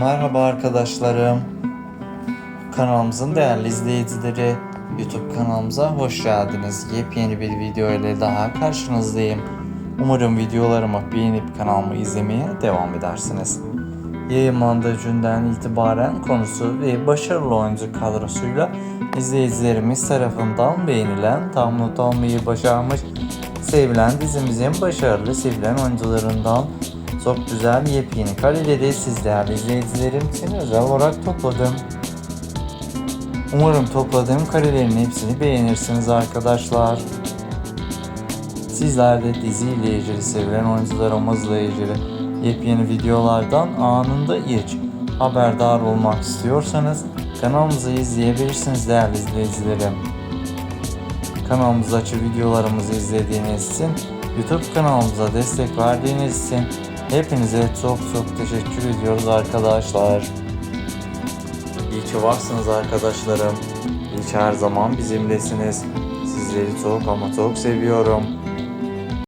Merhaba arkadaşlarım. Kanalımızın değerli izleyicileri, YouTube kanalımıza hoş geldiniz. Yepyeni bir video ile daha karşınızdayım. Umarım videolarımı beğenip kanalımı izlemeye devam edersiniz. Yayınlandığı günden itibaren konusu ve başarılı oyuncu kadrosuyla izleyicilerimiz tarafından beğenilen, tam not almayı başarmış, sevilen dizimizin başarılı sevilen oyuncularından çok güzel yepyeni kareleri siz değerli izleyicilerim için özel olarak topladım. Umarım topladığım karelerin hepsini beğenirsiniz arkadaşlar. Sizler de diziyle ilgili sevilen oyuncularımızla ilgili yepyeni videolardan anında ilk haberdar olmak istiyorsanız kanalımızı izleyebilirsiniz değerli izleyicilerim. Kanalımızdaki videolarımızı izlediğiniz için, YouTube kanalımıza destek verdiğiniz için hepinize çok çok teşekkür ediyoruz arkadaşlar. İyi ki varsınız arkadaşlarım. İyi ki her zaman bizimlesiniz. Sizleri çok ama çok seviyorum.